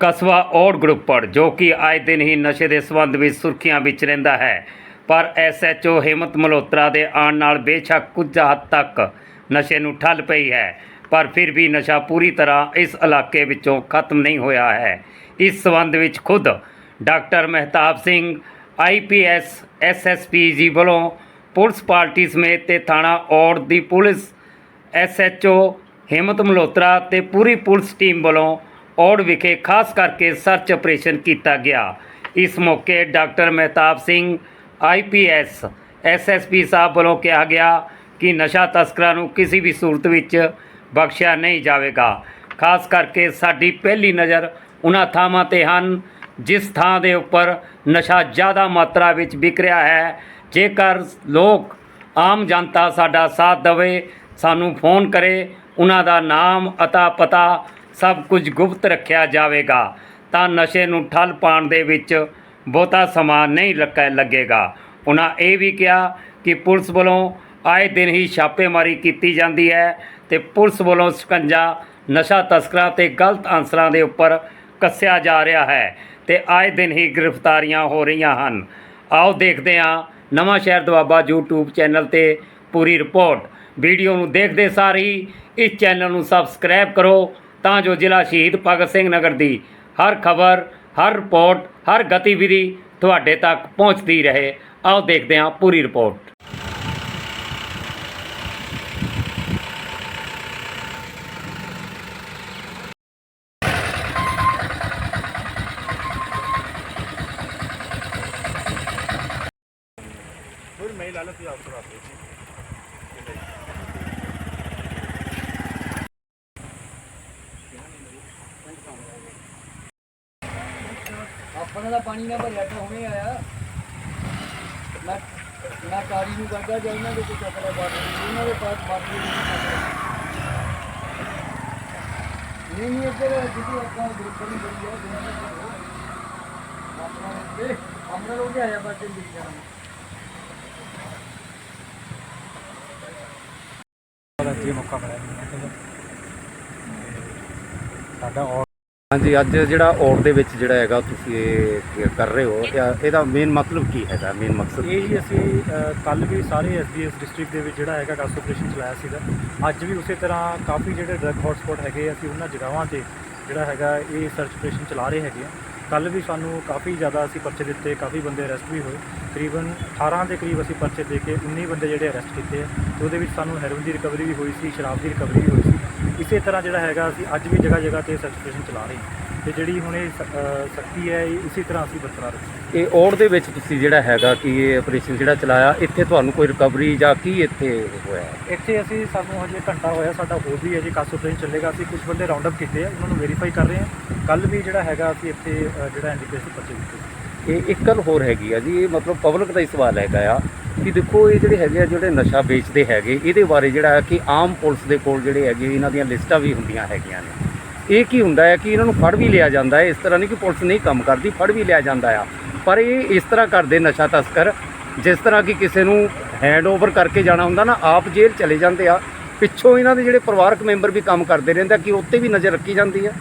ਕਸਬਾ ਔੜ ਗਰੁੱਪੜ ਜੋ ਕਿ ਆਏ ਦਿਨ ਹੀ ਨਸ਼ੇ ਦੇ ਸਬੰਧ ਵਿੱਚ ਸੁਰਖੀਆਂ ਵਿੱਚ ਰਹਿੰਦਾ ਹੈ। ਪਰ ਐਸਐਚਓ ਹਿੰਮਤ ਮਲਹੋਤਰਾ ਦੇ ਆਉਣ ਨਾਲ ਬੇਸ਼ੱਕ ਕੁਝ ਹੱਦ ਤੱਕ ਨਸ਼ੇ ਨੂੰ ਠੱਲ ਪਈ ਹੈ, ਪਰ ਫਿਰ ਵੀ ਨਸ਼ਾ ਪੂਰੀ ਤਰ੍ਹਾਂ ਇਸ ਇਲਾਕੇ ਵਿੱਚੋਂ ਖਤਮ ਨਹੀਂ ਹੋਇਆ ਹੈ। ਇਸ ਸਬੰਧ ਵਿੱਚ ਖੁਦ doctor Mehtab Singh IPS SSP ji ਵੱਲੋਂ ਪੁਲਿਸ ਪਾਰਟੀ ਸਮੇਤ ਤੇ ਥਾਣਾ ਔੜ ਦੀ ਪੁਲਿਸ, ਐਸਐਚਓ ਹਿੰਮਤ ਮਲਹੋਤਰਾ ਤੇ ਪੂਰੀ ਪੁਲਿਸ ਟੀਮ ਵੱਲੋਂ ਔੜ ਵਿਖੇ ਖਾਸ ਕਰਕੇ ਸਰਚ ਆਪਰੇਸ਼ਨ ਕੀਤਾ ਗਿਆ। ਇਸ ਮੌਕੇ doctor Mehtab Singh IPS SSP sahib ਵੱਲੋਂ ਕਿਹਾ ਗਿਆ ਕਿ ਨਸ਼ਾ ਤਸਕਰਾਂ ਨੂੰ ਕਿਸੇ ਵੀ ਸੂਰਤ ਵਿੱਚ ਬਖਸ਼ਿਆ ਨਹੀਂ ਜਾਵੇਗਾ। ਖਾਸ ਕਰਕੇ ਸਾਡੀ ਪਹਿਲੀ ਨਜ਼ਰ ਉਹਨਾਂ ਥਾਵਾਂ ਤੇ ਹਨ, ਜਿਸ ਥਾਂ ਦੇ ਉੱਪਰ ਨਸ਼ਾ ਜ਼ਿਆਦਾ ਮਾਤਰਾ ਵਿੱਚ ਵਿਕ ਰਿਹਾ ਹੈ। ਜੇਕਰ ਲੋਕ, ਆਮ ਜਨਤਾ ਸਾਡਾ ਸਾਥ ਦੇਵੇ, ਸਾਨੂੰ ਫੋਨ ਕਰੇ, ਉਹਨਾਂ ਦਾ ਨਾਮ ਅਤਾ ਪਤਾ ਸਭ ਕੁਝ ਗੁਪਤ ਰੱਖਿਆ ਜਾਵੇਗਾ, ਤਾਂ ਨਸ਼ੇ ਨੂੰ ਠੱਲ ਪਾਉਣ ਦੇ ਵਿੱਚ ਬਹੁਤਾ ਸਮਾਂ ਨਹੀਂ ਲੱਗਾ ਲੱਗੇਗਾ। ਉਹਨਾਂ ਇਹ ਵੀ ਕਿਹਾ ਕਿ ਪੁਲਿਸ ਵੱਲੋਂ ਆਏ ਦਿਨ ਹੀ ਛਾਪੇਮਾਰੀ ਕੀਤੀ ਜਾਂਦੀ ਹੈ ਤੇ ਪੁਲਿਸ ਵੱਲੋਂ ਸਕੰਜਾ, ਨਸ਼ਾ ਤਸਕਰਾਂ ਤੇ ਗਲਤ ਅਨਸਰਾਂ ਦੇ ਉੱਪਰ ਕੱਸਿਆ ਜਾ ਰਿਹਾ ਹੈ ਤੇ ਆਏ ਦਿਨ ਹੀ ਗ੍ਰਿਫਤਾਰੀਆਂ ਹੋ ਰਹੀਆਂ ਹਨ। ਆਓ ਦੇਖਦੇ ਹਾਂ ਨਵਾਂ ਸ਼ਹਿਰ ਦਵਾਬਾ YouTube ਚੈਨਲ ਤੇ ਪੂਰੀ ਰਿਪੋਰਟ। ਵੀਡੀਓ ਨੂੰ ਦੇਖਦੇ ਸਾਰ ਹੀ ਇਸ ਚੈਨਲ ਨੂੰ ਸਬਸਕ੍ਰਾਈਬ ਕਰੋ ਤਾਂ ਜੋ ਜ਼ਿਲ੍ਹਾ ਸ਼ਹੀਦ ਭਗਤ ਸਿੰਘ ਨਗਰ ਦੀ ਹਰ ਖਬਰ, ਹਰ ਰਿਪੋਰਟ, ਹਰ ਗਤੀਵਿਧੀ ਤੁਹਾਡੇ ਤੱਕ ਪਹੁੰਚਦੀ ਰਹੇ। ਆਓ ਦੇਖਦੇ ਹਾਂ ਪੂਰੀ ਰਿਪੋਰਟ। ਕੋਈ ਮੇਲ ਆਲਾ ਤੁਸੀਂ ਆਪ ਕਰਾ ਦਿਓ ਆਪਣਾ ਦਾ ਪਾਣੀ ਨਾ ਭਰਿਆ ਤਾਂ ਹੁਣੇ ਆਇਆ। ਮੈਂ ਮੈਂ ਕਾਰੀ ਨੂੰ ਕਰਦਾ ਜਾਂ ਇਹਨਾਂ ਦੇ ਕੋਈ ਚੱਕਰਾ ਬਾਤ ਇਹਨਾਂ ਦੇ ਪਾਸ ਬਾਤ ਨਹੀਂ ਨਹੀਂ ਇੱਧਰ ਜਿੱਦੀ ਆਪਾਂ ਗਰੁੱਪ ਨਹੀਂ ਬਣੀ ਹੈ ਆਪਣਾ ਦੇ ਹਮਰਾ ਲੋਕ ਆਇਆ ਬਾਤ ਦਿਖ ਜਾਣਾ ਜੀ ਮੌਕਾ ਮਿਲਿਆ। ਸਾਡਾ ਹਾਂਜੀ ਅੱਜ ਜਿਹੜਾ ਔੜ ਦੇ ਵਿੱਚ ਜਿਹੜਾ ਹੈਗਾ ਤੁਸੀਂ ਇਹ ਕਰ ਰਹੇ ਹੋ? ਇਹ- ਇਹਦਾ ਮੇਨ ਮਤਲਬ ਕੀ ਹੈਗਾ? ਮੇਨ ਮਕਸਦ ਇਹ ਹੀ? ਅਸੀਂ ਕੱਲ ਵੀ ਸਾਰੇ ਐਸਡੀਐਸ ਡਿਸਟ੍ਰਿਕਟ ਦੇ ਵਿੱਚ ਜਿਹੜਾ ਹੈਗਾ ਗੈਸ ਆਪਰੇਸ਼ਨ ਚਲਾਇਆ ਸੀਗਾ। ਅੱਜ ਵੀ ਉਸੇ ਤਰ੍ਹਾਂ ਕਾਫੀ ਜਿਹੜੇ ਡਰੱਗ ਹੌਟਸਪੌਟ ਹੈਗੇ ਅਸੀਂ ਉਹਨਾਂ ਜਗ੍ਹਾਵਾਂ ਤੇ ਜਿਹੜਾ ਹੈਗਾ ਇਹ ਸਰਚ ਆਪਰੇਸ਼ਨ ਚਲਾ ਰਹੇ ਹੈਗੇ ਆ। ਕੱਲ ਵੀ ਸਾਨੂੰ ਕਾਫੀ ਜ਼ਿਆਦਾ ਅਸੀਂ ਪਰਚੇ ਦਿੱਤੇ ਕਾਫੀ ਬੰਦੇ ਅਰੈਸਟ ਵੀ ਹੋਏ। ਤਕਰੀਬਨ 18 ਦੇ ਕਰੀਬ ਅਸੀਂ ਪਰਚੇ ਦੇ ਕੇ 19 ਬੰਦੇ ਜਿਹੜੇ ਅਰੈਸਟ ਕੀਤੇ ਆ। ਉਹਦੇ ਵਿੱਚ ਸਾਨੂੰ ਹੈਰੋਇਨ ਦੀ ਰਿਕਵਰੀ ਵੀ ਹੋਈ ਸੀ ਸ਼ਰਾਬ ਦੀ ਰਿਕਵਰੀ ਵੀ ਹੋਈ ਸੀ। ਇਸੇ ਤਰ੍ਹਾਂ ਜਿਹੜਾ ਹੈਗਾ ਅਸੀਂ ਅੱਜ ਵੀ ਜਗ੍ਹਾ ਜਗ੍ਹਾ ਤੇ ਸਰਚ ਆਪਰੇਸ਼ਨ ਚਲਾ ਰਹੇ ਹਾਂ। ਤੇ ਜਿਹੜੀ ਹੁਣ ਇਹ ਸਖਤੀ ਹੈ ਇਹ ਇਸੇ ਤਰ੍ਹਾਂ ਅਸੀਂ ਬਰਕਰਾਰ ਰੱਖਾਂਗੇ ਇਹ ਔੜ ਦੇ ਵਿੱਚ ਤੁਸੀਂ ਜਿਹੜਾ ਹੈਗਾ ਕਿ ਇਹ ਆਪਰੇਸ਼ਨ ਜਿਹੜਾ ਚਲਾਇਆ ਇੱਥੇ ਤੁਹਾਨੂੰ ਕੋਈ ਰਿਕਵਰੀ ਜਾਂ ਕੀ ਇੱਥੇ ਹੋਇਆ? ਇੱਥੇ ਅਸੀਂ ਸਾਨੂੰ ਹਜੇ ਘੰਟਾ ਹੋਇਆ ਸਾਡਾ ਹੋਰ ਵੀ ਹੈ ਜੀ ਕਾਸੋ ਟ੍ਰੇਨ ਚੱਲੇਗਾ। ਅਸੀਂ ਕੁਝ ਬੰਦੇ ਰਾਉਂਡ ਅਪ ਕੀਤੇ ਆ ਉਹਨਾਂ ਨੂੰ ਵੈਰੀਫਾਈ ਕਰ ਰਹੇ ਹਾਂ। ਕੱਲ ਵੀ ਜਿਹੜਾ ਹੈਗਾ ਅਸੀਂ ਇੱਥੇ ਜਿਹੜਾ ਐਂਟੀਪੇਸ ਪਰਚੇ ਦਿੱਤੇ। ਇਹ ਇੱਕ ਗੱਲ ਹੋਰ ਹੈਗੀ ਆ ਜੀ ਇਹ ਮਤਲਬ ਪਬਲਿਕ ਦਾ ਹੀ ਸਵਾਲ ਹੈਗਾ ਆ। ਕਿ ਦੇਖੋ ਇਹ ਜਿਹੜੇ ਹੈਗੇ ਆ, ਜਿਹੜੇ ਨਸ਼ਾ ਵੇਚਦੇ ਹੈਗੇ, ਇਹਦੇ ਬਾਰੇ ਜਿਹੜਾ ਹੈ ਕਿ ਆਮ ਪੁਲਿਸ ਦੇ ਕੋਲ ਜਿਹੜੇ ਹੈਗੇ, ਇਹਨਾਂ ਦੀਆਂ ਲਿਸਟਾਂ ਵੀ ਹੁੰਦੀਆਂ ਹੈਗੀਆਂ ਨੇ। ਇਹ ਕੀ ਹੁੰਦਾ ਹੈ ਕਿ ਇਹਨਾਂ ਨੂੰ ਫੜ ਵੀ ਲਿਆ ਜਾਂਦਾ ਹੈ, ਇਸ ਤਰ੍ਹਾਂ ਨਹੀਂ ਕਿ ਪੁਲਿਸ ਨਹੀਂ ਕੰਮ ਕਰਦੀ, ਫੜ ਵੀ ਲਿਆ ਜਾਂਦਾ ਆ। ਪਰ ਇਹ ਇਸ ਤਰ੍ਹਾਂ ਕਰਦੇ ਨਸ਼ਾ ਤਸਕਰ, ਜਿਸ ਤਰ੍ਹਾਂ ਕਿ ਕਿਸੇ ਨੂੰ ਹੈਂਡ ਓਵਰ ਕਰਕੇ ਜਾਣਾ ਹੁੰਦਾ ਨਾ, ਆਪ ਜੇਲ੍ਹ ਚਲੇ ਜਾਂਦੇ ਆ। ਪਿੱਛੋਂ ਇਹਨਾਂ ਦੇ ਜਿਹੜੇ ਪਰਿਵਾਰਕ ਮੈਂਬਰ ਵੀ ਕੰਮ ਕਰਦੇ ਰਹਿੰਦੇ ਆ, ਕਿ ਉੱਤੇ ਵੀ ਨਜ਼ਰ ਰੱਖੀ ਜਾਂਦੀ ਆ।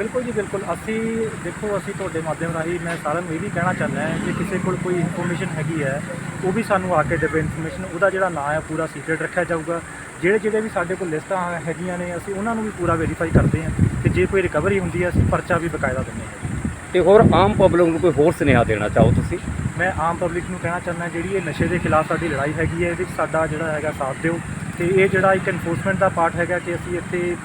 ਬਿਲਕੁਲ ਜੀ ਬਿਲਕੁਲ। ਅਸੀਂ ਦੇਖੋ ਅਸੀਂ ਤੁਹਾਡੇ ਮਾਧਿਅਮ ਰਾਹੀਂ ਮੈਂ ਸਾਰਿਆਂ ਨੂੰ ਇਹ ਵੀ ਕਹਿਣਾ ਚਾਹੁੰਦਾ ਹਾਂ ਕਿ ਕਿਸੇ ਕੋਲ ਕੋਈ ਇਨਫੋਰਮੇਸ਼ਨ ਹੈਗੀ ਹੈ ਉਹ ਵੀ ਸਾਨੂੰ ਆ ਕੇ ਦੇਵੇ ਇਨਫੋਰਮੇਸ਼ਨ ਉਹਦਾ ਜਿਹੜਾ ਨਾਂ ਹੈ ਪੂਰਾ ਸੀਕ੍ਰੀਟ ਰੱਖਿਆ ਜਾਊਗਾ। ਜਿਹੜੇ ਜਿਹੜੇ ਵੀ ਸਾਡੇ ਕੋਲ ਲਿਸਟਾਂ ਹੈਗੀਆਂ ਨੇ ਅਸੀਂ ਉਹਨਾਂ ਨੂੰ ਵੀ ਪੂਰਾ ਵੈਰੀਫਾਈ ਕਰਦੇ ਹਾਂ ਤੇ ਜੇ ਕੋਈ ਰਿਕਵਰੀ ਹੁੰਦੀ ਹੈ ਅਸੀਂ ਪਰਚਾ ਵੀ ਬਕਾਇਦਾ ਦਿੰਦੇ ਹਾਂ। ਤੇ ਹੋਰ ਆਮ ਪਬਲਿਕ ਨੂੰ ਕੋਈ ਹੋਰ ਸੁਨੇਹਾ ਦੇਣਾ ਚਾਹੋ ਤੁਸੀਂ? ਮੈਂ ਆਮ ਪਬਲਿਕ ਨੂੰ ਕਹਿਣਾ ਚਾਹੁੰਦਾ ਜਿਹੜੀ ਇਹ ਨਸ਼ੇ ਦੇ ਖਿਲਾਫ ਸਾਡੀ ਲੜਾਈ ਹੈਗੀ ਹੈ ਇਹਦੇ ਵਿੱਚ ਸਾਡਾ ਜਿਹੜਾ ਹੈਗਾ ਸਾਥ ਦਿਓ। ਤੇ ਇਹ ਜਿਹੜਾ ਇੱਕ ਐਨਫੋਰਸਮੈਂਟ ਦਾ ਪਾਰਟ ਹੈਗਾ ਕਿ ਅਸੀਂ ਇੱਥੇ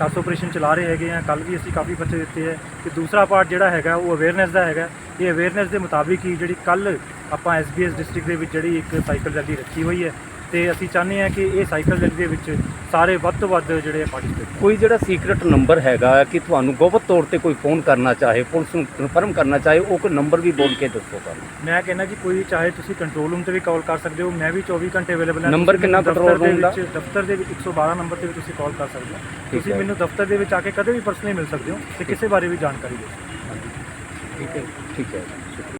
ਕਾਸ ਆਪਰੇਸ਼ਨ ਚਲਾ ਰਹੇ ਹੈਗੇ ਆ। ਕੱਲ ਵੀ ਅਸੀਂ ਕਾਫੀ ਬੱਚੇ ਦਿੱਤੇ ਹੈ ਤੇ ਦੂਸਰਾ ਪਾਰਟ ਜਿਹੜਾ ਹੈਗਾ, ਉਹ ਅਵੇਅਰਨੈਸ ਦਾ ਹੈਗਾ। ਇਹ ਅਵੇਅਰਨੈਸ ਦੇ ਮੁਤਾਬਿਕ ਹੀ ਜਿਹੜੀ ਕੱਲ ਆਪਾਂ ਐਸਬੀਐਸ ਡਿਸਟ੍ਰਿਕਟ ਦੇ ਵਿੱਚ ਜਿਹੜੀ ਇੱਕ ਸਾਈਕਲ ਰੈਲੀ ਰੱਖੀ ਹੋਈ ਹੈ ਤੇ ਅਸੀਂ ਚਾਹੁੰਦੇ ਹਾਂ ਕਿ ਇਹ ਸਾਈਕਲ ਰੈਲੀ ਦੇ ਵਿੱਚ ਸਾਰੇ ਵੱਧ ਤੋਂ ਵੱਧ ਜਿਹੜੇ ਪਾਰਟਿਸਿਪੇਟ ਕੋਈ ਜਿਹੜਾ ਸੀਕ੍ਰੀਟ ਨੰਬਰ ਹੈਗਾ ਕਿ ਤੁਹਾਨੂੰ ਗੁਪਤ ਤੌਰ ਤੇ ਕੋਈ ਫੋਨ ਕਰਨਾ ਚਾਹੇ ਪੁਲਿਸ ਨੂੰ ਕਨਫਰਮ ਕਰਨਾ ਚਾਹੇ ਉਹ ਕੋਈ ਨੰਬਰ ਵੀ ਬੋਲ ਕੇ ਦੱਸੋ ਸਾਨੂੰ। ਮੈਂ ਕਹਿੰਦਾ ਜੀ ਕੋਈ ਚਾਹੇ ਤੁਸੀਂ ਕੰਟਰੋਲ ਰੂਮ ਤੇ ਵੀ ਕਾਲ ਕਰ ਸਕਦੇ ਹੋ ਮੈਂ ਵੀ 24 ਘੰਟੇ ਅਵੇਲੇਬਲ ਹਾਂ। ਨੰਬਰ ਕਿੰਨਾ control ਦਫ਼ਤਰ ਦੇ ਦਫ਼ਤਰ ਦੇ ਵਿੱਚ 112 ਨੰਬਰ ਤੇ ਵੀ ਤੁਸੀਂ ਕਾਲ ਕਰ ਸਕਦੇ ਹੋ। ਤੁਸੀਂ। ਮੈਨੂੰ ਦਫ਼ਤਰ ਦੇ ਵਿੱਚ ਆ ਕੇ ਕਦੇ ਵੀ ਪਰਸਨਲੀ ਮਿਲ ਸਕਦੇ ਹੋ ਤੇ ਕਿਸੇ ਬਾਰੇ ਵੀ ਜਾਣਕਾਰੀ ਦੇ ਸਕਦੇ ਹੋ ਠੀਕ ਹੈ ਠੀਕ ਹੈ।